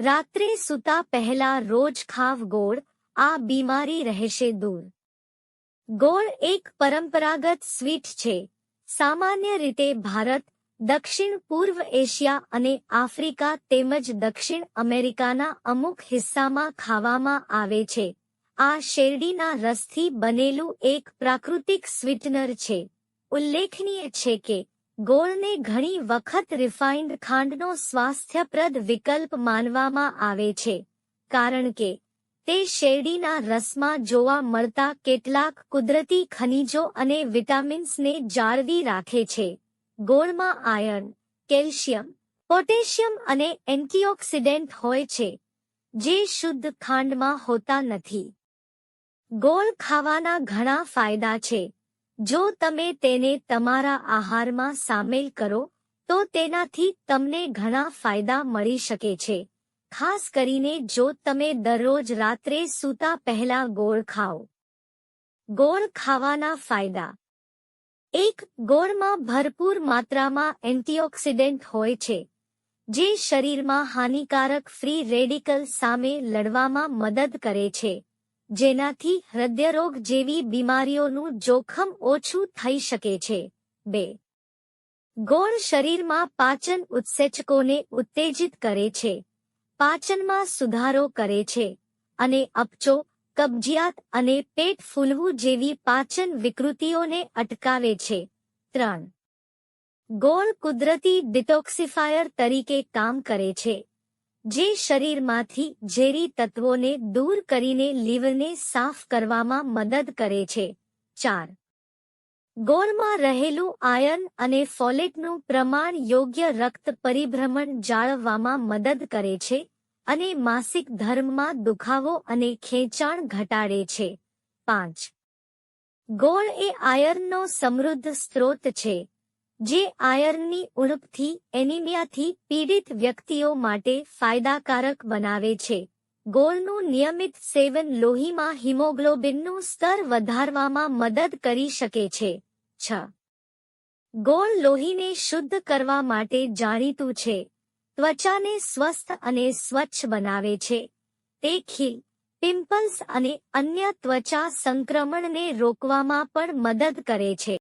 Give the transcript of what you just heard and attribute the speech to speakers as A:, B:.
A: રાત્રે સૂતા પહેલા રોજ ખાવ ગોળ, આ બીમારી રહેશે દૂર. ગોળ એક પરંપરાગત સ્વીટ છે. સામાન્ય રીતે ભારત, દક્ષિણ પૂર્વ એશિયા અને આફ્રિકા તેમજ દક્ષિણ અમેરિકાના અમુક હિસ્સામાં ખાવામાં આવે છે. આ શેરડીના રસથી બનેલું એક પ્રાકૃતિક સ્વીટનર છે. ઉલ્લેખનીય છે કે ગોળને ઘણી વખત રિફાઇન્ડ ખાંડનો સ્વાસ્થ્યપ્રદ વિકલ્પ માનવામાં આવે છે, કારણ કે તે શેરડીના રસમાં જોવા મળતા કેટલાક કુદરતી ખનિજો અને વિટામિન્સને જાળવી રાખે છે. ગોળમાં આયર્ન, કેલ્શિયમ, પોટેશિયમ અને એન્ટીઓક્સિડન્ટ હોય છે, જે શુદ્ધ ખાંડમાં હોતા નથી. ગોળ ખાવાના ઘણા ફાયદા છે. જો તમે તેને તમારા આહારમાં સામેલ કરો, તો તેનાથી તમને ઘણા ફાયદા મળી શકે છે. ખાસ કરીને જો તમે દરરોજ રાત્રે સૂતા પહેલા ગોળ ખાઓ. ગોળ ખાવાના ફાયદા. એક, ગોળમાં ભરપૂર માત્રામાં એન્ટીઓક્સિડન્ટ હોય છે, જે શરીરમાં હાનિકારક ફ્રી રેડિકલ સામે લડવામાં મદદ કરે છે. જેનાથી હૃદયરોગ જેવી બીમારીઓનું જોખમ ઓછું થઈ શકે છે. બે. ગોળ શરીરમાં પાચન ઉત્સેચકોને ઉત્તેજિત કરે છે. પાચનમાં સુધારો કરે છે. અને અપચો, કબજિયાત અને પેટ ફૂલવું જેવી પાચન વિકૃતિઓને અટકાવે છે. ત્રણ. ગોળ કુદરતી ડિટોક્સિફાયર તરીકે કામ કરે છે. જે શરીરમાંથી ઝેરી તત્વોને દૂર કરીને લીવરને સાફ કરવામાં મદદ કરે છે. ચાર. ગોળમાં રહેલું આયર્ન અને ફોલેટનું પ્રમાણ યોગ્ય રક્ત પરિભ્રમણ જાળવવામાં મદદ કરે છે અને માસિક ધર્મમાં દુખાવો અને ખેંચાણ ઘટાડે છે. પાંચ. ગોળ એ આયર્નનો સમૃદ્ધ સ્ત્રોત છે. જે આયર્નની ઉણપથી એનિમિયાથી પીડિત વ્યક્તિઓ માટે ફાયદાકારક બનાવે છે. ગોળનું નિયમિત સેવન લોહીમાં હિમોગ્લોબિનનું સ્તર વધારવામાં મદદ કરી શકે છે. છ. ગોળ લોહીને શુદ્ધ કરવા માટે જાણીતું છે. ત્વચાને સ્વસ્થ અને સ્વચ્છ બનાવે છે. તે ખીલ, પિમ્પલ્સ અને અન્ય ત્વચા સંક્રમણને રોકવામાં પણ મદદ કરે છે.